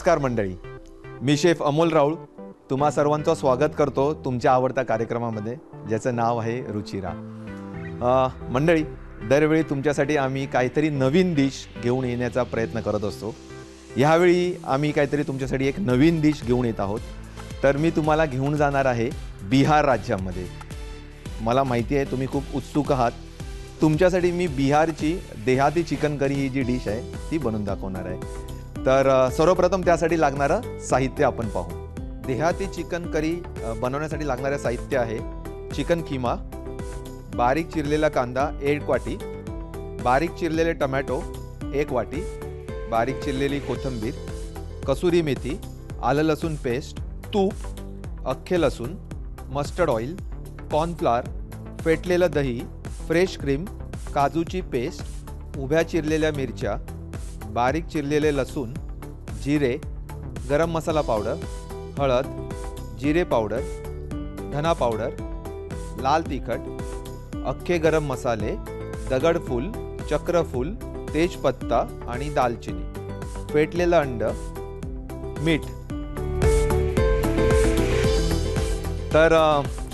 नमस्कार मंडळी. मी शेफ अमोल राऊळ. तुम्हा सर्वांचं स्वागत करतो तुमच्या आवडत्या कार्यक्रमामध्ये ज्याचं नाव आहे रुचिरा. मंडळी दरवेळी तुमच्यासाठी आम्ही काहीतरी नवीन डिश घेऊन येण्याचा प्रयत्न करत असतो. ह्यावेळी आम्ही काहीतरी तुमच्यासाठी एक नवीन डिश घेऊन येत आहोत. तर मी तुम्हाला घेऊन जाणार आहे बिहार राज्यामध्ये. मला माहिती आहे तुम्ही खूप उत्सुक आहात. तुमच्यासाठी मी बिहारची देहाती चिकन करी ही जी डिश आहे ती बनवून दाखवणार आहे. तर सर्वप्रथम त्यासाठी लागणारं साहित्य आपण पाहू. देहाती चिकन करी बनवण्यासाठी लागणारं साहित्य आहे चिकन किमा बारीक चिरलेला कांदा एक वाटी बारीक चिरलेले टमॅटो एक वाटी बारीक चिरलेली कोथिंबीर कसुरी मेथी आलं लसूण पेस्ट तूप अख्खे लसूण मस्टर्ड ऑइल कॉर्नफ्लॉर फेटलेलं दही फ्रेश क्रीम काजूची पेस्ट उभ्या चिरलेल्या मिरच्या बारीक चिरलेले लसूण जिरे गरम मसाला पावडर हळद जिरे पावडर धना पावडर लाल तिखट अख्खे गरम मसाले दगडफूल चक्रफूल तेजपत्ता आणि दालचिनी फेटलेलं अंड मीठ. तर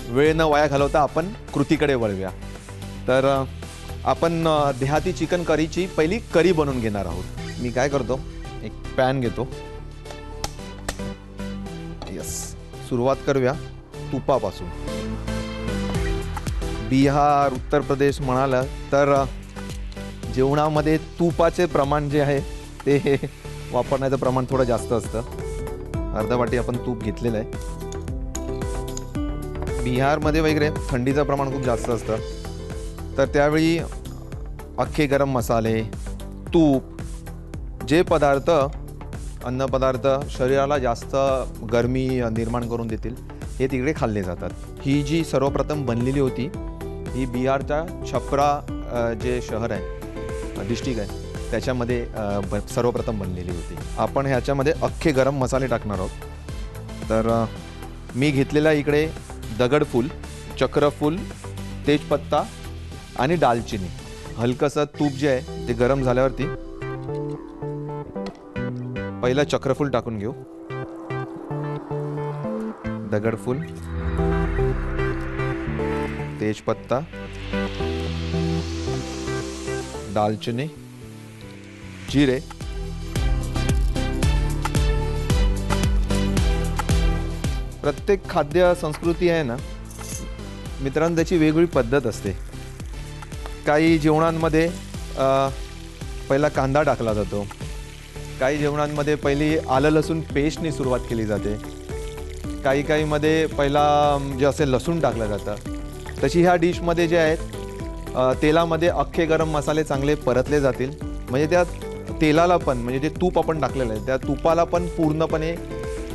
वेळ न वाया घालवता आपण कृतीकडे वळूया. तर आपण देहाती चिकन करीची पहिली करी बनवून घेणार आहोत. मी काय करतो? एक पॅन घेतो. यस सुरुवात करूया तुपापासून. बिहार उत्तर प्रदेश म्हणालं तर जेवणामध्ये तुपाचे प्रमाण जे आहे ते वापरण्याचं प्रमाण थोडं जास्त असतं. अर्धा वाटी आपण तूप घेतलेलं आहे. बिहारमध्ये वगैरे थंडीचं प्रमाण खूप जास्त असतं. तर त्यावेळी अख्खे गरम मसाले तूप जे पदार्थ अन्नपदार्थ शरीराला जास्त गरमी निर्माण करून देतील हे तिकडे खाल्ले जातात. ही जी सर्वप्रथम बनलेली होती ही बिहारच्या छपरा जे शहर आहे डिस्ट्रिक्ट आहे त्याच्यामध्ये सर्वप्रथम बनलेली होती. आपण ह्याच्यामध्ये अख्खे गरम मसाले टाकणार आहोत. तर मी घेतलेला इकडे दगडफूल चक्रफूल तेजपत्ता आणि दालचिनी. हलकंसं तूप जे आहे ते गरम झाल्यावरती पहिलं चक्रफूल टाकून घेऊ. दगडफूल तेजपत्ता. दालचिनी. जिरे. प्रत्येक खाद्य संस्कृती आहे ना मित्रांनो त्याची वेगवेगळी पद्धत असते. काही जेवणांमध्ये पहिला कांदा टाकला जातो. काही जेवणांमध्ये पहिली आलं लसूण पेस्टनी सुरुवात केली जाते. काही काहीमध्ये पहिला जे असे लसूण टाकलं जातं. तशी ह्या डिशमध्ये जे आहेत तेलामध्ये अख्खे गरम मसाले चांगले परतले जातील. म्हणजे त्या तेलाला पण म्हणजे जे तूप आपण टाकलेलं आहे त्या तुपाला पण पूर्णपणे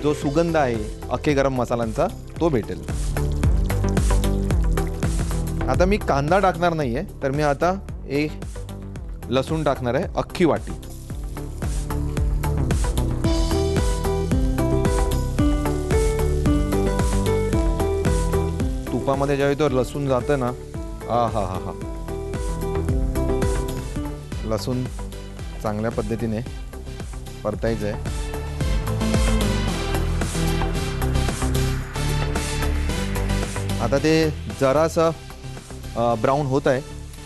जो सुगंध आहे अख्खे गरम मसाल्यांचा तो भेटेल. आता मी कांदा टाकणार नाही आहे तर मी आता एक लसूण टाकणार आहे अख्खी वाटी. तुपामध्ये ज्यावेळी तो लसूण जातं ना आ हा हा हा. लसूण चांगल्या पद्धतीने परतायचं आहे. आता ते जरासं ब्राऊन होत आहे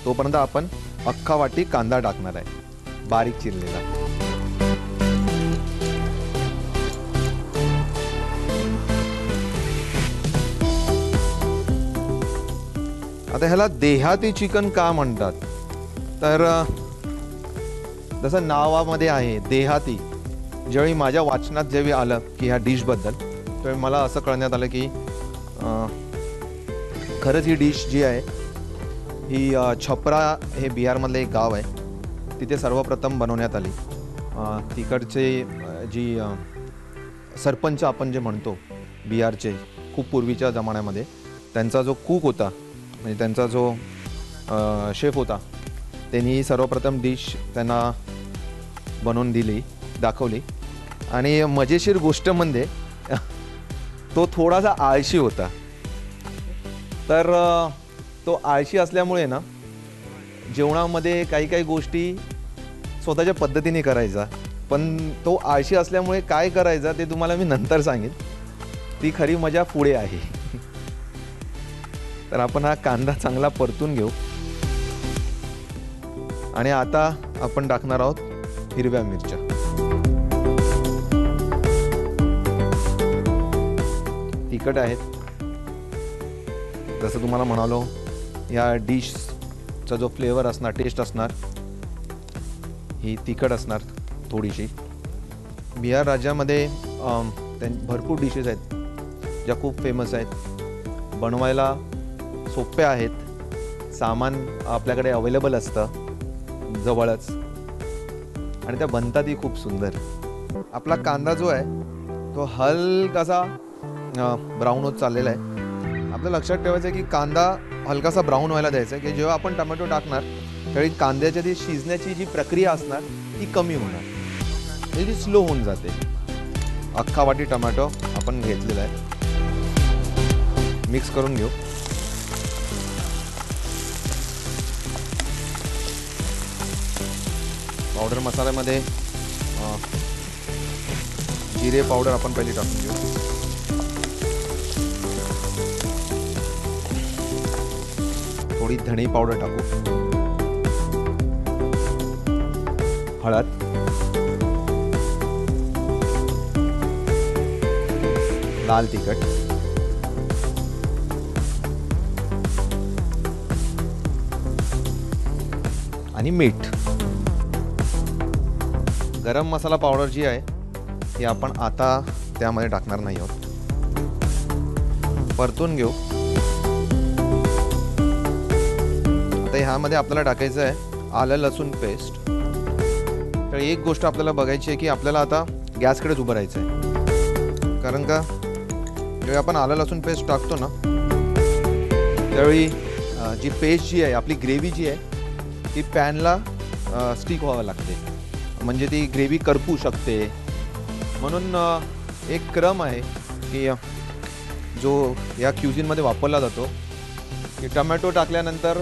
तोपर्यंत आपण अख्खा वाटी कांदा टाकणार आहे बारीक चिरलेला. आता ह्याला देहाती चिकन का म्हणतात? तर जसं नावामध्ये आहे देहाती ज्यावेळी माझ्या वाचनात ज्यावेळी आलं की ह्या डिशबद्दल त्यावेळी मला असं कळण्यात आलं की खरंच ही डिश जी आहे ही छपरा हे बिहारमधलं एक गाव आहे. तिथे सर्वप्रथम बनवण्यात आली. तिकडचे जी सरपंच आपण जे म्हणतो बिहारचे खूप पूर्वीच्या जमान्यामध्ये त्यांचा जो कूक होता म्हणजे त्यांचा जो शेफ होता त्यांनी सर्वप्रथम डिश त्यांना बनवून दिली दाखवली. आणि मजेशीर गोष्ट म्हणजे तो थोडासा आळशी होता. तर तो आळशी असल्यामुळे ना जेवणामध्ये काही काही गोष्टी स्वतःच्या पद्धतीने करायचा. पण तो आळशी असल्यामुळे काय करायचा ते तुम्हाला मी नंतर सांगेन. ती खरी मजा पुढे आहे. तर आपण हा कांदा चांगला परतून घेऊ. आणि आता आपण टाकणार आहोत हिरव्या मिरच्या. तिखट आहेत. जसं तुम्हाला म्हणालो या डिशचा जो फ्लेवर असणार टेस्ट असणार ही तिखट असणार थोडीशी. बिहार राज्यामध्ये त्यां भरपूर डिशेस आहेत ज्या खूप फेमस आहेत. बनवायला सोप्या आहेत. सामान आपल्याकडे अवेलेबल असतं. जवळच. आणि त्या बनतातही खूप सुंदर. आपला कांदा जो आहे तो हलकासा ब्राऊन होत चाललेला आहे. आपल्या लक्षात ठेवायचं आहे की कांदा हलकासा ब्राऊन व्हायला द्यायचा आहे की जेव्हा आपण टमॅटो टाकणार त्यावेळी कांद्याच्या ती शिजण्याची जी प्रक्रिया असणार ती कमी होणार. म्हणजे ती स्लो होऊन जाते. अख्खा वाटी टमॅटो आपण घेतलेला आहे. मिक्स करून घेऊ. पावडर मसाल्यामध्ये जिरे पावडर आपण पहिली टाकून घेऊ. थोडी धणे पावडर टाकू. हळद. लाल तिखट. आणि मीठ. गरम मसाला पावडर जी आहे ती आपण आता त्यामध्ये टाकणार नाही आहोत. परतून घेऊ. आता ह्यामध्ये आपल्याला टाकायचं आहे आलं लसूण पेस्ट तर एक गोष्ट आपल्याला बघायची आहे की आपल्याला आता गॅसकडेच उभं राहायचं आहे. कारण का? जेव्हा आपण आलं लसूण पेस्ट टाकतो ना त्यावेळी जी पेस्ट जी आहे आपली ग्रेव्ही जी आहे ती पॅनला स्टिक व्हावं लागते. म्हणजे ती ग्रेव्ही करपू शकते. म्हणून एक क्रम आहे की जो या क्युझिनमध्ये वापरला जातो की टमॅटो टाकल्यानंतर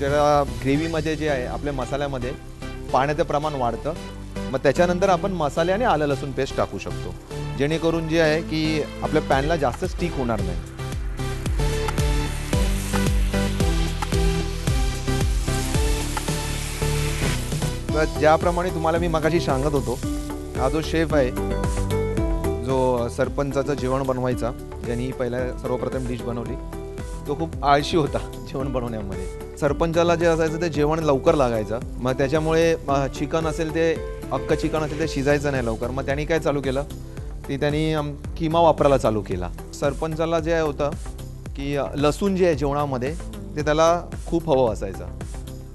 जरा ग्रेव्हीमध्ये जे आहे आपल्या मसाल्यामध्ये पाण्याचं प्रमाण वाढतं. मग त्याच्यानंतर आपण मसाले आणि आलं लसूण पेस्ट टाकू शकतो. जेणेकरून जे आहे की आपल्या पॅनला जास्त स्टिक होणार नाही. तर ज्याप्रमाणे तुम्हाला मी मगाशी सांगत होतो हा जो शेफ आहे जो सरपंचाचं जेवण बनवायचा ज्यांनी पहिल्या सर्वप्रथम डिश बनवली तो खूप आळशी होता जेवण बनवण्यामध्ये. सरपंचाला जे असायचं ते जेवण लवकर लागायचं. मग त्याच्यामुळे चिकन असेल ते अख्खं चिकन असेल ते शिजायचं नाही लवकर. मग त्यांनी काय चालू केलं? ते त्यांनी किमा वापरायला चालू केला. सरपंचाला जे होतं की लसूण जे आहे जेवणामध्ये ते त्याला खूप हवं असायचं.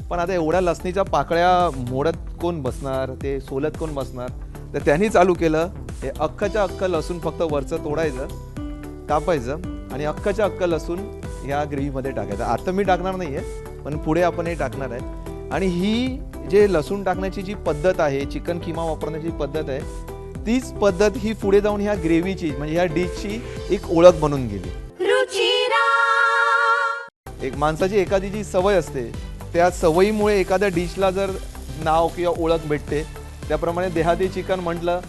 पण आता एवढ्या लसणीच्या पाकळ्या मोडत कोण बसणार? ते सोलत कोण बसणार? तर त्यांनी चालू केलं. हे अख्खच्या अख्खं लसूण फक्त वरचं तोडायचं कापायचं आणि अख्खच्या अख्खं लसूण ह्या ग्रेव्हीमध्ये टाकायचं. आता मी टाकणार नाही आहे पण पुढे आपण हे टाकणार आहे. आणि ही जे लसूण टाकण्याची जी पद्धत आहे चिकन किमा वापरण्याची पद्धत आहे तीच पद्धत ही पुढे जाऊन ह्या ग्रेव्हीची म्हणजे ह्या डिशची एक ओळख बनून गेली. एक माणसाची एखादी जी सवय असते त्या सवयीमुळे एखाद्या डिशला जर नाव किंवा ओळख भेटते त्याप्रमाणे देहाती चिकन म्हटलं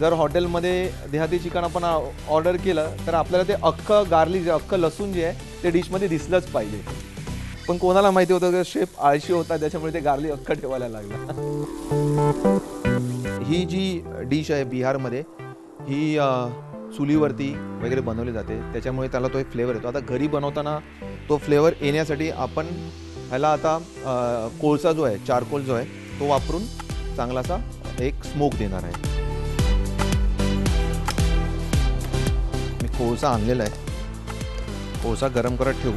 जर हॉटेलमध्ये देहाती चिकन आपण ऑर्डर केलं तर आपल्याला ते अख्खं गार्लिक जे अख्खं लसूण जे आहे ते डिशमध्ये दिसलंच पाहिजे. पण कोणाला माहिती होतं की शेफ आळशी होता त्याच्यामुळे ते गार्लिक अख्खं ठेवायला लागलं. ही जी डिश आहे बिहारमध्ये ही चुलीवरती वगैरे बनवली जाते. त्याच्यामुळे त्याला तो एक फ्लेवर येतो. आता घरी बनवताना तो फ्लेवर येण्यासाठी आपण ह्याला आता कोळसा जो आहे चारकोल जो आहे तो वापरून चांगलासा एक स्मोक देणार आहे. मी कोळसा आणलेला आहे. कोळसा गरम करत ठेवू.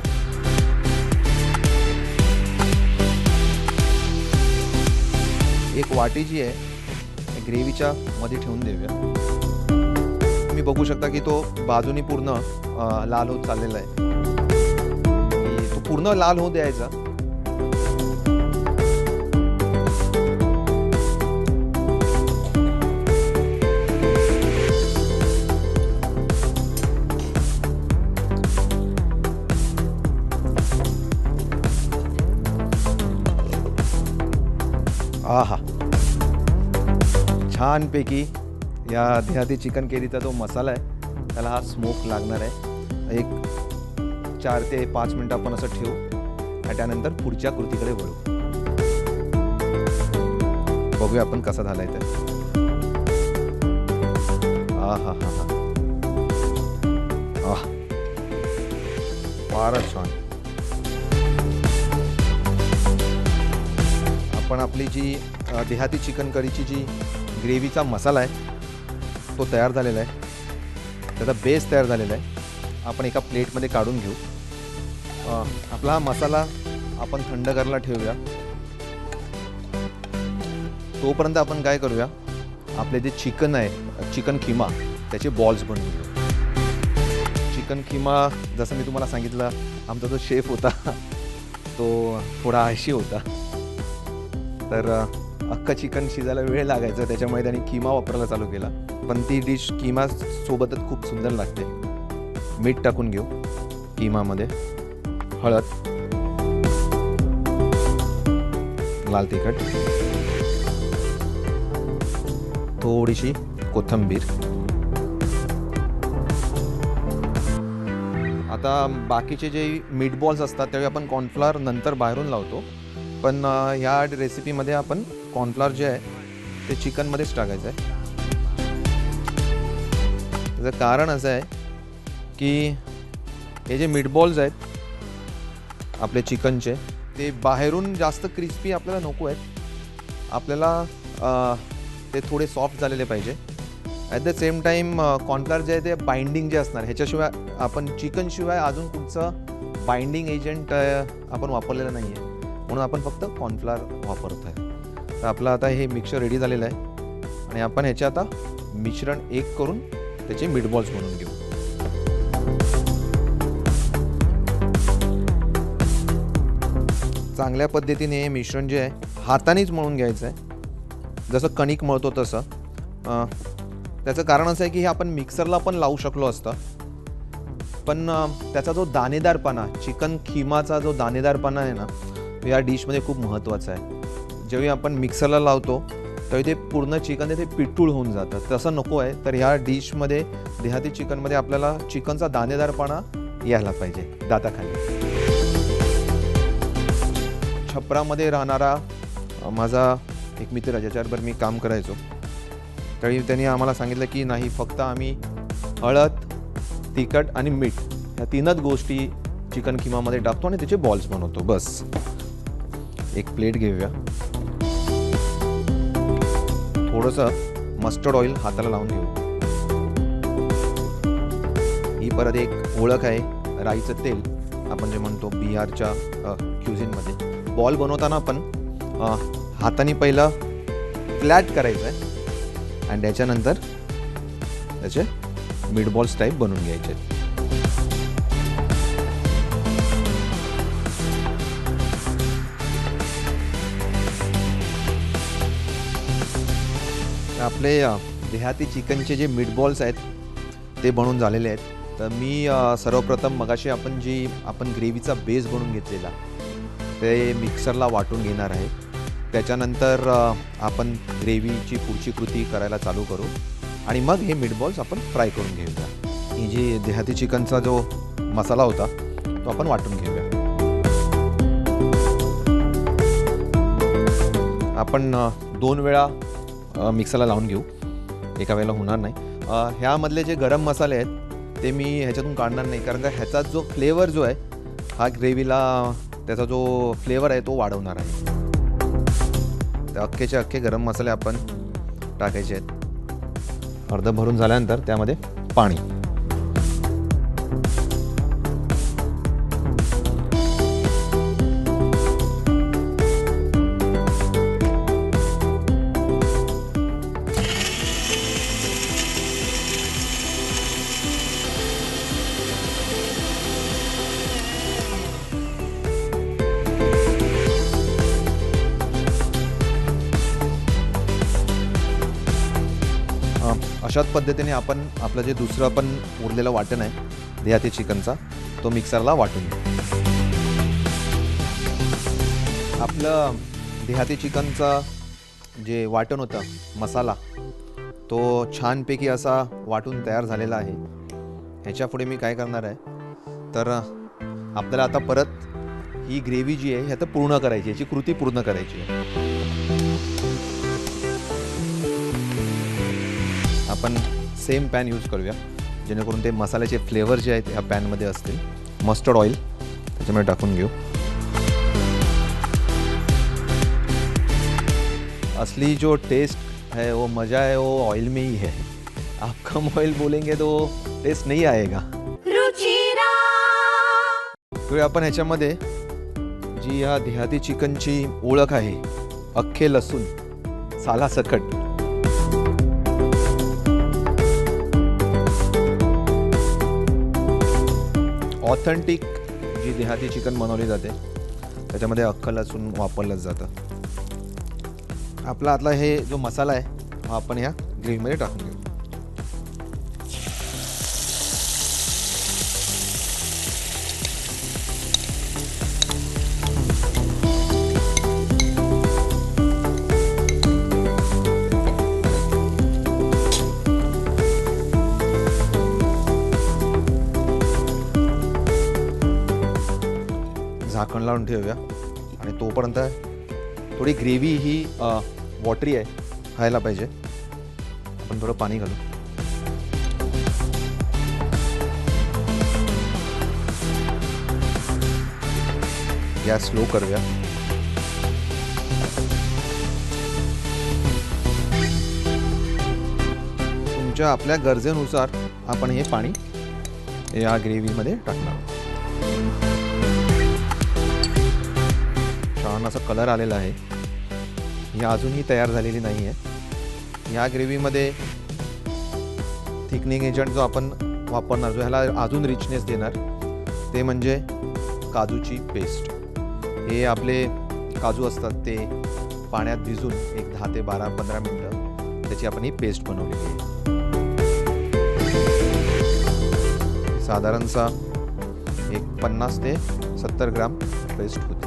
एक वाटी जी आहे ग्रेव्हीच्या मध्ये ठेवून देऊया. तुम्ही बघू शकता की तो बाजूनी पूर्ण लाल होत चाललेला आहे. तो पूर्ण लाल होऊ द्यायचा. आहा. छानपैकी या आधी चिकन केरीचा जो मसाला आहे त्याला हा स्मोक लागणार आहे. एक चार ते पाच मिनटं आपण असं ठेवू आणि त्यानंतर पुढच्या कृतीकडे वळू. बघूया आपण कसा झालाय आहे तर. हा हा हा. आह. फारच छान. आपण आपली जी देहाती चिकन करीची जी ग्रेव्हीचा मसाला आहे तो तयार झालेला आहे. त्याचा बेस तयार झालेला आहे. आपण एका प्लेटमध्ये काढून घेऊ. आपला हा मसाला आपण थंड करायला ठेवूया. तोपर्यंत आपण काय करूया आपले जे चिकन आहे चिकन खिमा त्याचे बॉल्स बनवून घेऊ. चिकन खिमा जसं मी तुम्हाला सांगितलं आमचा जो शेफ होता तो थोडा आळशी होता. तर अख्खं चिकन शिजायला वेळ लागायचा. त्याच्यामुळे त्यांनी किमा वापरायला चालू केला. पण ती डिश किमा सोबतच खूप सुंदर लागते. मीठ टाकून घेऊ. किमामध्ये. हळद. लाल तिखट. थोडीशी कोथंबीर. आता बाकीचे जे मीटबॉल्स असतात त्यावेळी आपण कॉर्नफ्लॉवर नंतर बाहेरून लावतो. पण ह्या रेसिपीमध्ये आपण कॉर्नफ्लॉवर जे आहे ते चिकनमध्येच टाकायचं आहे. त्याचं कारण असं आहे की हे जे मिटबॉल्स आहेत आपले चिकनचे ते बाहेरून जास्त क्रिस्पी आपल्याला नको आहेत. आपल्याला ते थोडे सॉफ्ट झालेले पाहिजे. At the same time cornflour जे आहे ते बाइंडिंग जे असणार ह्याच्याशिवाय आपण चिकनशिवाय अजून कुठचं बाइंडिंग एजंट आपण वापरलेलं नाही आहे म्हणून आपण फक्त कॉर्नफ्लॉवर वापरत आहे. तर आपलं आता हे मिक्सर रेडी झालेलं आहे. आणि आपण ह्याचे आता मिश्रण एक करून त्याचे मिडबॉल्स बनवून घेऊ. चांगल्या पद्धतीने हे मिश्रण जे आहे हातानेच मळून घ्यायचं आहे. जसं कणिक मळतो तसं. त्याचं कारण असं आहे की हे आपण मिक्सरला पण लावू शकलो असतं. पण त्याचा जो दाणेदारपणा चिकन खिमाचा जो दाणेदारपणा आहे ना या डिशमध्ये खूप महत्त्वाचं आहे. जेव्हा आपण मिक्सरला लावतो त्यावेळी ते पूर्ण चिकन ते पिटूळ होऊन जातं. तसं नको आहे तर ह्या डिशमध्ये देहाती चिकनमध्ये आपल्याला चिकनचा दाणेदारपणा यायला पाहिजे दाताखाली. छपरामध्ये राहणारा माझा एक मित्र ज्याच्याबरोबर मी काम करायचो. त्यावेळी त्यांनी आम्हाला सांगितलं की नाही फक्त आम्ही हळद तिखट आणि मीठ ह्या तीनच गोष्टी चिकन किमामध्ये टाकतो आणि त्याचे बॉल्स बनवतो बस. एक प्लेट घेऊया. थोडंसं मस्टर्ड ऑइल हाताला लावून घेऊ. ही परत एक ओळख आहे राईचं तेल. आपण जे म्हणतो बिहारच्या क्युझिनमध्ये बॉल बनवताना आपण हाताने पहिलं फ्लॅट करायचं आहे. आणि त्याच्यानंतर त्याचे मिडबॉल्स टाईप बनवून घ्यायचे आपले देहाती चिकनचे जे मिट बॉल्स आहेत ते बनवून झालेले आहेत. तर मी सर्वप्रथम मगाशी आपण जी आपण ग्रेव्हीचा बेस बनवून घेतलेला ते मिक्सरला वाटून घेणार आहे. त्याच्यानंतर आपण ग्रेव्हीची पुढची कृती करायला चालू करू. आणि मग हे मिट बॉल्स आपण फ्राय करून घेऊया. ही जी देहाती चिकनचा जो मसाला होता तो आपण वाटून घेऊया. आपण दोन वेळा मिक्सरला लावून घेऊ. एका वेळेला होणार नाही. ह्यामधले जे गरम मसाले आहेत ते मी ह्याच्यातून काढणार नाही. कारण का ह्याचा जो फ्लेवर जो आहे हा ग्रेव्हीला त्याचा जो फ्लेवर आहे तो वाढवणार आहे. अख्खेचे अख्खे गरम मसाले आपण टाकायचे आहेत. अर्ध भरून झाल्यानंतर त्यामध्ये पाणी. अशाच पद्धतीने आपण आपलं जे दुसरं पण उरलेलं वाटण आहे देहाती चिकनचा तो मिक्सरला वाटून घेऊ. आपलं देहाती चिकनचा जे वाटण होतं मसाला तो छानपैकी असा वाटून तयार झालेला आहे. ह्याच्या पुढे मी काय करणार आहे तर आपल्याला आता परत ही ग्रेव्ही जी आहे ह्या आता पूर्ण करायची याची कृती पूर्ण करायची आहे. आपण सेम पॅन यूज करूया. जेणेकरून ते मसाल्याचे फ्लेवर जे आहेत ह्या पॅनमध्ये असतील. मस्टर्ड ऑइल त्याच्यामध्ये टाकून घेऊ. असली जो टेस्ट है वो मज़ा है वो ऑयल में ही है. आप कम ऑयल बोलेंगे तो टेस्ट नहीं आएगा. रुचिरा तर आपण ह्याच्यामध्ये जी ह्या देहाती चिकनची ओळख आहे अख्खे लसूण सालासकट. ऑथेंटिक जी देहाती चिकन बनवली जाते त्याच्यामध्ये अख्खं लसूण वापरलंच जातं. आपला आतला हे जो मसाला आहे हा आपण ह्या ग्रेव्हीमध्ये टाकून घेऊ. लावून ठेवूया. आणि तोपर्यंत थोडी ग्रेव्ही ही वॉटरी आहे खायला पाहिजे. आपण थोडं पाणी घालू. गॅस स्लो करूया. तुमच्या आपल्या गरजेनुसार आपण हे पाणी या ग्रेव्हीमध्ये टाकणार. छान असा कलर आलेला आहे. ही अजूनही तयार झालेली नाही आहे या ग्रेव्हीमध्ये थिकनिंग एजंट जो आपण वापरणार जो ह्याला अजून रिचनेस देणार ते म्हणजे काजूची पेस्ट हे आपले काजू असतात ते पाण्यात भिजून एक दहा ते बारा पंधरा मिनटं त्याची आपण ही पेस्ट बनवलेली आहे. साधारणसा एक पन्नास ते सत्तर ग्राम पेस्ट होते.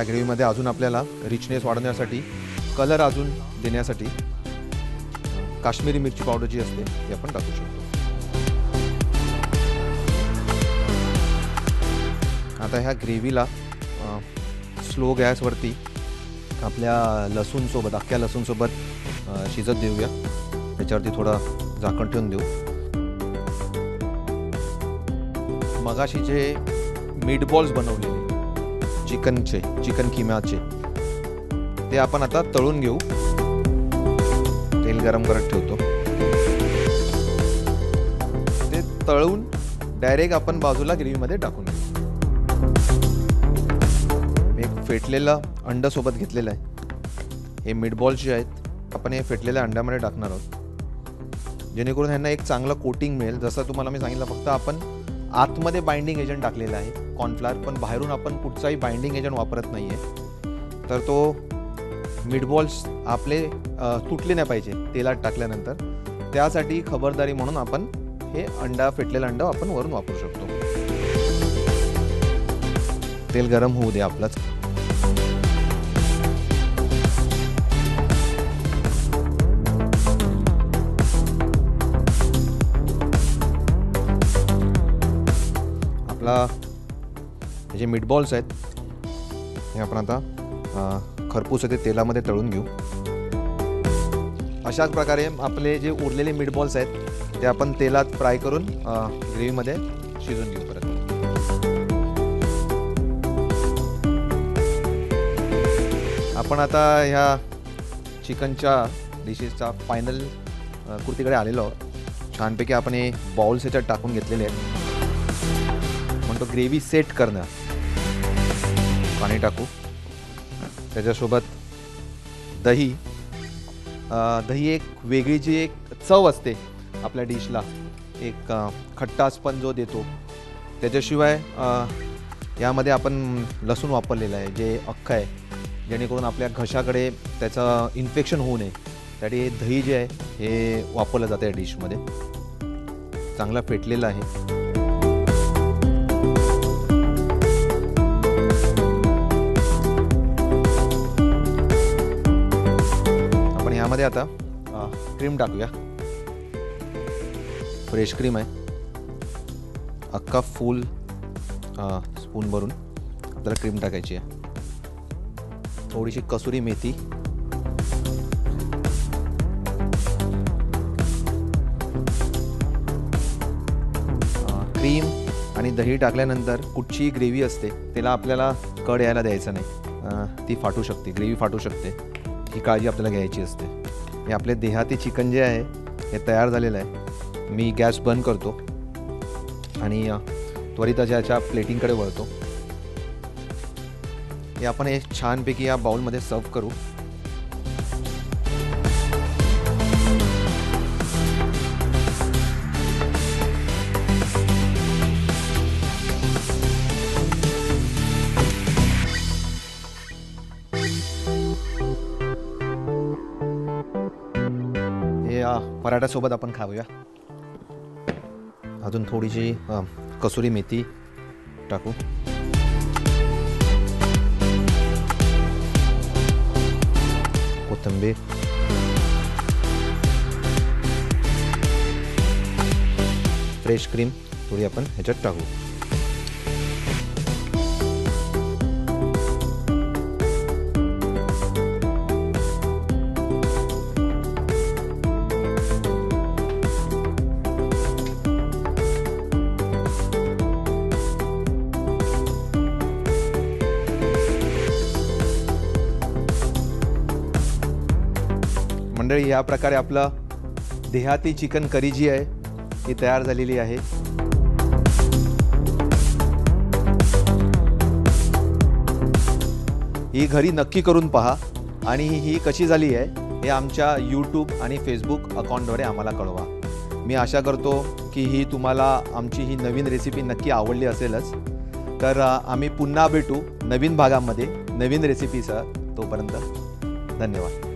या ग्रेव्हीमध्ये अजून आपल्याला रिचनेस वाढवण्यासाठी कलर अजून देण्यासाठी काश्मीरी मिरची पावडर जी असते ती आपण टाकू शकतो. आता ह्या ग्रेव्हीला स्लो गॅसवरती आपल्या लसूणसोबत अख्ख्या लसूणसोबत शिजत देऊया. त्याच्यावरती थोडं झाकण ठेवून देऊ. मगाशी जे मीटबॉल्स बनवले चिकनचे चिकन किम्याचे ते आपण आता तळून घेऊ. तेल गरम करत ठेवतो. ते तळून डायरेक्ट आपण बाजूला ग्रेव्हीमध्ये टाकून घेऊ. एक फेटलेलं अंड सोबत घेतलेलं आहे. हे मिडबॉल जे आहेत आपण हे फेटलेल्या अंड्यामध्ये टाकणार आहोत. जेणेकरून ह्यांना एक चांगलं कोटिंग मिळेल. जसं तुम्हाला मी सांगितलं फक्त आपण आतमध्ये बाइंडिंग एजंट टाकलेलं आहे. कॉर्नफ्लावर पण बाहेरून आपण कुठचाही बाइंडिंग एजंट वापरत नाही आहे तर तो मिडबॉल्स आपले तुटले नाही पाहिजे तेलात टाकल्यानंतर. त्यासाठी खबरदारी म्हणून आपण हे अंडा फेटलेलं अंडा आपण वरून वापरू शकतो. तेल गरम होऊ दे आपलंच. जे मिटबॉल्स आहेत हे आपण आता खरपूस आहे ते तेलामध्ये तळून घेऊ. अशाच प्रकारे आपले जे उरलेले मिटबॉल्स आहेत ते आपण तेलात फ्राय करून ग्रेव्हीमध्ये शिजून घेऊ परत. आपण आता ह्या चिकनच्या डिशेसचा फायनल कृतीकडे आलेलो आहोत. छानपैकी आपण हे बॉल्स ह्याच्यात टाकून घेतलेले आहेत. म्हणतो ग्रेव्ही सेट करणं. पाणी टाकू. त्याच्यासोबत दही. दही एक वेगळी जी एक चव असते आपल्या डिशला. एक खट्टास खट्टासपण जो देतो. त्याच्याशिवाय यामध्ये आपण लसूण वापरलेलं आहे जे अख्खं आहे. जेणेकरून आपल्या घशाकडे त्याचं इन्फेक्शन होऊ नये. त्यासाठी दही जे आहे हे वापरलं जातं या डिशमध्ये. चांगला फेटलेला आहे. आपण आता क्रीम टाकूया. फ्रेश क्रीम आहे. अख्खा फुल स्पून भरून आपल्याला क्रीम टाकायची आहे. थोडीशी कसुरी मेथी. क्रीम आणि दही टाकल्यानंतर कुठचीही ग्रेव्ही असते त्याला आपल्याला कड यायला द्यायचं नाही. ती फाटू शकते ग्रेव्ही फाटू शकते. ही काळजी आपल्याला घ्यायची असते. हे आपले देहाती चिकन जे आहे हे तयार झालेलं आहे. मी गॅस बंद करतो. आणि त्वरित याच्या प्लेटिंगकडे वळतो. हे आपण हे छानपैकी या बाउलमध्ये सर्व करू. हे अ, पराठ्यासोबत आपण खाऊया. अजून थोडीशी अ, कसुरी मेथी टाकू. कोथिंबीर. फ्रेश क्रीम थोडी आपण ह्याच्यात टाकू. मंडळी या प्रकारे आपलं देहाती चिकन करी जी आहे ही तयार झालेली आहे. ही घरी नक्की करून पहा आणि ही कशी झाली आहे हे आमच्या यूट्यूब आणि फेसबुक अकाउंटद्वारे आम्हाला कळवा. मी आशा करतो की ही तुम्हाला आमची ही नवीन रेसिपी नक्की आवडली असेलच. तर आम्ही पुन्हा भेटू नवीन भागामध्ये नवीन रेसिपीसह तोपर्यंत धन्यवाद.